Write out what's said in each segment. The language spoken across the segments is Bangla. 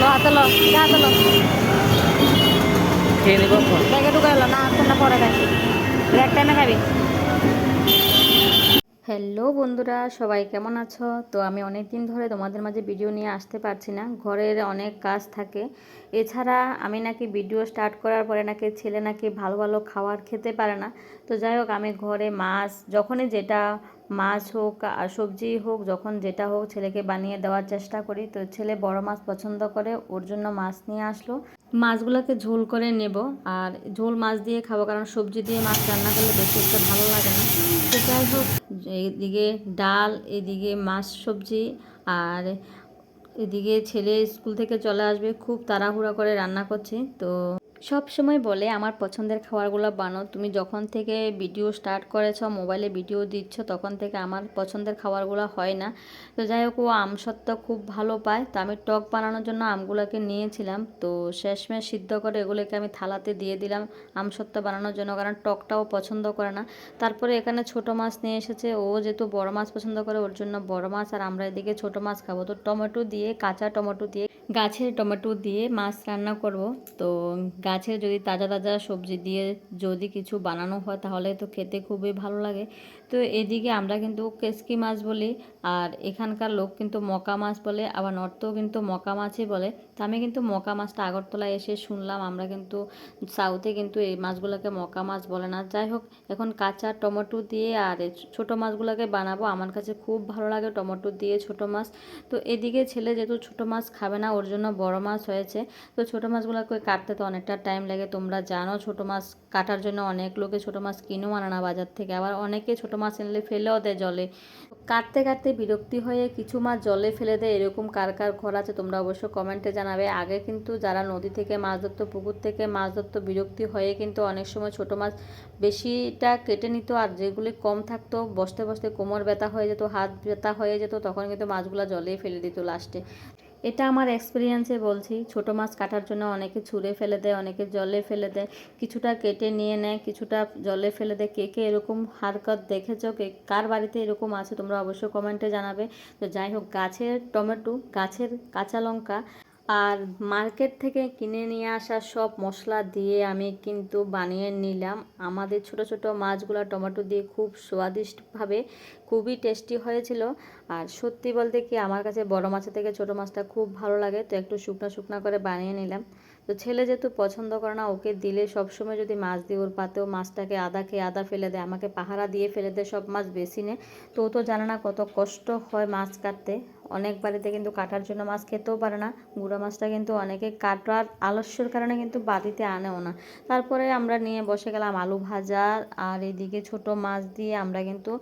লো হাতে লো যা হাতে লো। খেয়ে নেব। ব্যাগে ঢুকাই লো না পরে খাই ব্যাগ টাইমে খাবি হ্যালো বন্ধুরা, সবাই কেমন আছো? তো আমি অনেক দিন ধরে তোমাদের মাঝে ভিডিও নিয়ে আসতে পারছি না, ঘরের অনেক কাজ থাকে। এছাড়া আমি নাকি ভিডিও স্টার্ট করার পরে নাকি ছেলে নাকি ভালো ভালো খাবার খেতে পারে না। তো যাই হোক, আমি ঘরে মাছ, যখনই যেটা মাছ হোক আর সবজি হোক, যখন যেটা হোক ছেলেকে বানিয়ে দেওয়ার চেষ্টা করি। তো ছেলে বড় মাছ পছন্দ করে, ওর জন্য মাছ নিয়ে আসলো। মাছগুলোকে ঝোল করে নেব, আর ঝোল মাছ দিয়ে খাব, কারণ সবজি দিয়ে মাছ রান্না করলে বেশি একটা ভালো লাগে না। তো যাই হোক এদিকে ডাল, এদিকে মাছ সবজি আর এদিকে ছেলে স্কুল থেকে চলে আসবে। খুব তাড়াহুড়া করে রান্না করছে, তো সব সময় বলে, আমার পছন্দের খাবারগুলো বানো তুমি যখন থেকে ভিডিও স্টার্ট করেছ মোবাইলে ভিডিও দিচ্ছ, তখন থেকে আমার পছন্দের খাবারগুলো হয় না। তো যাই হোক, ও আম সত্ত্ব খুব ভালো পায়। তো আমি টক বানানোর জন্য আমগুলোকে নিয়েছিলাম। তো শেষমেশ সিদ্ধ করে এগুলোকে আমি থালাতে দিয়ে দিলাম আম সত্ত্ব বানানোর জন্য, কারণ টকটাও পছন্দ করে না। তারপরে এখানে ছোট মাছ নিয়ে এসেছে। ও যেহেতু বড় মাছ পছন্দ করে, ওর জন্য বড় মাছ আর আমরা এদিকে ছোট মাছ খাব। তো টমেটো দিয়ে, কাঁচা টমেটো দিয়ে গাছের টমেটো দিয়ে মাছ রান্না করব। তো গাছের যদি তাজা তাজা সবজি দিয়ে যদি কিছু বানানো হয়, তাহলে তো খেতে খুবই ভালো লাগে। তো এদিকে আমরা কিন্তু কেসকি মাছ বলি, আর এখানকার লোক কিন্তু মকা মাছ বলে, আবার নর্থও কিন্তু মকা মাছই বলে। তো আমি কিন্তু মকা মাছটা আগরতলায় এসে শুনলাম। আমরা কিন্তু সাউথে কিন্তু এই মাছগুলোকে মকা মাছ বলে না। যাই হোক, এখন কাঁচা টমেটো দিয়ে আর ছোট মাছগুলোকে বানাবো। আমার কাছে খুব ভালো লাগে টমেটো দিয়ে ছোটো মাছ। তো এদিকে ছেলে যেহেতু ছোটো মাছ খাবে না, ওর জন্য বড় মাছ হয়েছে। তো ছোটো মাছগুলোকে কাটতে তো অনেকটা টাইম লাগে। তোমরা জানো, ছোটো মাছ কাটার জন্য অনেক লোকে ছোট মাছ কিনেও আনে না বাজার থেকে। আবার অনেকে ছোট মাছ এনলে ফেলেও দেয় জলে। কাটতে কাটতে বিরক্তি হয়ে কিছু মাছ জলে ফেলে দেয়, এরকম কার কার ঘর আছে তোমরা অবশ্য কমেন্টে জানাবে। আগে কিন্তু যারা নদী থেকে মাছ ধরতো, পুকুর থেকে মাছ ধরতো, বিরক্তি হয়ে কিন্তু অনেক সময় ছোট মাছ বেশিটা কেটে নিত আর যেগুলি কম থাকতো, বসতে বসতে কোমর ব্যথা হয়ে যেত, হাত ব্যথা হয়ে যেত, তখন কিন্তু মাছগুলো জলেই ফেলে দিত লাস্টে এটা আমার এক্সপিরিয়েন্সে বলছি। ছোট মাছ কাটার জন্য অনেকে ছুঁড়ে ফেলে দেয়, অনেকে জলে ফেলে দেয়। কিছুটা কেটে নিয়ে নেয়, কিছুটা জলে ফেলে দেয়। কে কে এরকম হারকত দেখেছ? কে কার বাড়িতে এরকম আছে? তোমরা অবশ্যই কমেন্টে জানাবে। তো যাই হোক, গাছের টমেটো, গাছের কাঁচা লঙ্কা আর মার্কেট থেকে কিনে নিয়ে আসা সব মশলা দিয়ে আমি কিন্তু বানিয়ে নিলাম। আমাদের ছোট ছোট মাছগুলো টমেটো দিয়ে খুব স্বাদিষ্টভাবে খুবই টেস্টি হয়েছিল। আর সত্যি বলতে কি আমার কাছে বড় মাছের থেকে ছোট মাছটা খুব ভালো লাগে, তো একটু শুকনো শুকনো করে বানিয়ে নিলাম। তো ছেলে যেহেতু পছন্দ করে না, ওকে দিলে সবসময় যদি মাছ দিই, ওর পাতেও মাছটাকে আদা খেয়ে আদা ফেলে দেয়, আমাকে পাহারা দিয়ে ফেলে দেয় সব মাছ বেশি নেয় তো ও তো জানে না কত কষ্ট হয় মাছ কাটতে। অনেক বাড়িতে কিন্তু কাটার জন্য মাছ খেতেও পারে না। গুঁড়া মাছটা কিন্তু অনেকে কাটার আলস্যর কারণে কিন্তু বাড়িতে আনেও না। তারপরে আমরা নিয়ে বসে গেলাম আলু ভাজা, আর এদিকে ছোট মাছ দিয়ে আমরা কিন্তু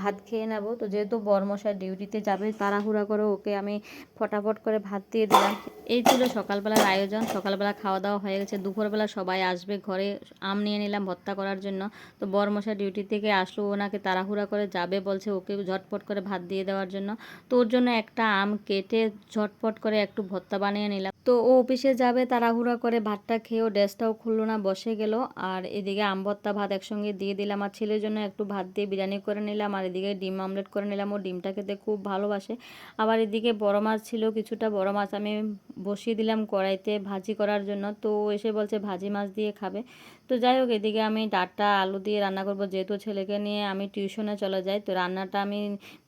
ভাত খেয়ে নেব। তো যেহেতু বরমশাই ডিউটিতে যাবে, তাড়াহুড়া করে ওকে আমি ফটাফট করে ভাত দিয়ে দিলাম। এই ছিল সকালবেলার আয়োজন। সকালবেলা খাওয়া দাওয়া হয়ে গেছে। দুপুরবেলা সবাই আসবে ঘরে। আম নিয়ে নিলাম ভর্তা করার জন্য। তো বরমশাই ডিউটি থেকে আসলো। ওনাকে তাড়াহুড়া করে যাবে বলছে ওকে ঝটপট করে ভাত দিয়ে দেওয়ার জন্য। তো ওর জন্য একটা আম কেটে ঝটপট করে একটু ভর্তা বানিয়ে নিলাম। তো ও অফিসে যাবে তাড়াহুড়া করে। ভাতটা খেয়েও ড্রেসটাও খুললো না, বসে গেল। আর এদিকে আম, ভর্তা, ভাত একসঙ্গে দিয়ে দিলাম। আর ছেলের জন্য একটু ভাত দিয়ে বিরিয়ানি করে নিলাম। আর এদিকে ডিম আমলেট করে নিলাম। ও ডিমটা খেতে খুব ভালোবাসে। আবার এদিকে বড় মাছ ছিল, কিছুটা বড় মাছ আমি বসিয়ে দিলাম কড়াইতে ভাজি করার জন্য। তো এসে বলছে, ভাজি মাছ দিয়ে খাবে। তো যাই হোক, এদিকে আমি ডাঁটা, আলু দিয়ে রান্না করব। যেহেতু ছেলেকে নিয়ে আমি টিউশনে চলে যাই, তো রান্নাটা আমি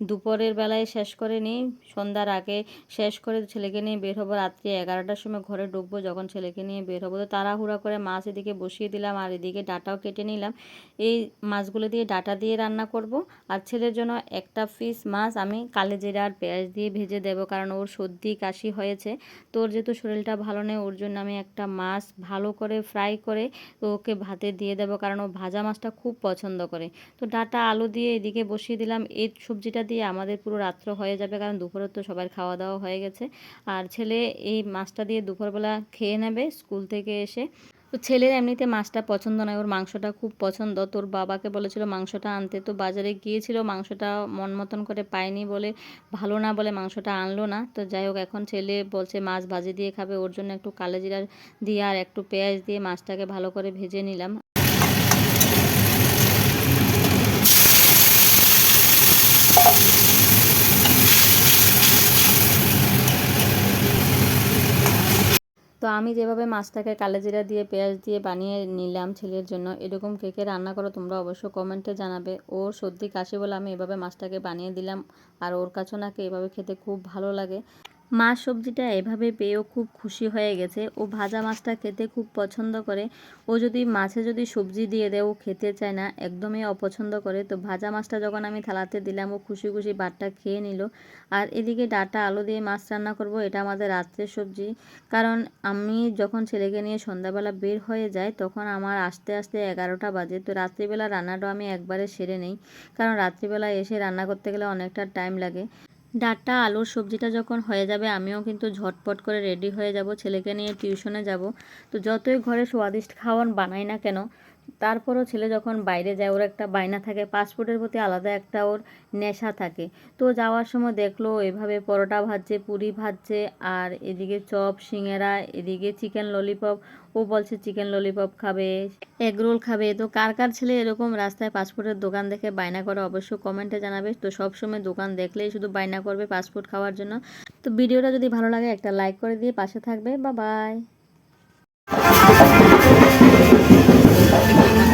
দুপুরের বেলায় শেষ করে নিই। সন্ধ্যার আগে শেষ করে ছেলেকে নিয়ে বের হব রাত্রি এগারোটার সময় ঘরে ঢুকবো, যখন ছেলেকে নিয়ে বের হব। তো তাড়াহুড়া করে মাছ এদিকে বসিয়ে দিলাম আর এদিকে ডাটাও কেটে নিলাম। এই মাছগুলো দিয়ে ডাটা দিয়ে রান্না করব। আর ছেলের জন্য একটা পিস মাছ আমি কালে জিরা আর পেঁয়াজ দিয়ে ভেজে দেবো, কারণ ওর সর্দি কাশি হয়েছে। তো ওর যেহেতু শরীরটা ভালো নেই, ওর জন্য আমি একটা মাছ ভালো করে ফ্রাই করে তো ওকে ভাতে দিয়ে দেবো, কারণ ও ভাজা মাছটা খুব পছন্দ করে। তো ডাটা আলু দিয়ে এদিকে বসিয়ে দিলাম, এই সবজিটা দিয়ে আমাদের পুরো রাত্র হয়ে যাবে, কারণ দুপুরের তো সবার খাওয়া দাওয়া হয়ে গেছে। আর ছেলে এই মাছটা দিয়ে দুপুরবেলা খেয়ে নেবে, স্কুল থেকে এসে তো ছেলের এমনিতে মাছটা পছন্দ নয়, ওর মাংসটা খুব পছন্দ। তোর বাবাকে বলেছিল মাংসটা আনতে, তো বাজারে গিয়েছিল, মাংসটা মন মতন করে পায়নি বলে, ভালো না বলে মাংসটা আনলো না। তো যাই হোক, এখন ছেলে বলছে মাছ ভাজি দিয়ে খাবে, ওর জন্য একটু কালো জিরা দিয়ে আর একটু পেঁয়াজ দিয়ে মাছটাকে ভালো করে ভেজে নিলাম। তো আমি যেভাবে মাছটাকে কালেজিরা দিয়ে, পেঁয়াজ দিয়ে বানিয়ে নিলাম ছেলের জন্য, এরকম কে কে রান্না করো তোমরা অবশ্য কমেন্টে জানাবে। ওর সর্দি কাশি বলে আমি এভাবে মাছটাকে বানিয়ে দিলাম, আর ওর কাছেও নাকি এভাবে খেতে খুব ভালো লাগে। মাছ সবজিটা এভাবে পেয়েও খুব খুশি হয়ে গেছে। ও ভাজা মাছটা খেতে খুব পছন্দ করে। ও যদি মাছে যদি সবজি দিয়ে দেয়, ও খেতে চায় না, একদমই অপছন্দ করে। তো ভাজা মাছটা যখন আমি থালাতে দিলাম, ও খুশি খুশি ভাতটা খেয়ে নিল। আর এদিকে ডাটা আলু দিয়ে মাছ রান্না করব, এটা আমাদের রাত্রের সবজি। কারণ আমি যখন ছেলেকে নিয়ে সন্ধ্যাবেলা বের হয়ে যাই, তখন আমার আসতে আসতে এগারোটা বাজে। তো রাত্রিবেলা রান্নাটা আমি একবারে সেরে নেই। কারণ রাত্রিবেলা এসে রান্না করতে গেলে অনেকটা টাইম লাগে। ডাটা, আলুর সবজিটা যখন হয়ে যাবে, আমিও কিন্তু ঝটপট করে রেডি হয়ে যাব, ছেলেকে নিয়ে টিউশনে যাব। তো যতই ঘরে স্বাদিষ্ট খাওয়ান বানাই না কেন তারপরও ছেলে যখন বাইরে যায়, ওর একটা বায়না থাকে, পাসপোর্টের প্রতি আলাদা একটা ওর নেশা থাকে। তো যাওয়ার সময় দেখল এভাবে পরোটা ভাজছে, পুরি ভাজছে, আর এদিকে চপ সিঙেরা এদিকে চিকেন ললিপপ। ও বলছে, চিকেন ললিপপ খাবে, এগ রোল খাবে। তো কার কার ছেলে এরকম রাস্তায় পাসপোর্টের দোকান দেখে বায়না করে অবশ্যই কমেন্টে জানাবে। তো সবসময় দোকান দেখলেই শুধু বায়না করবে পাসপোর্ট খাওয়ার জন্য। তো ভিডিওটা যদি ভালো লাগে একটা লাইক করে দিয়ে পাশে থাকবে। বা বাই। Thank you.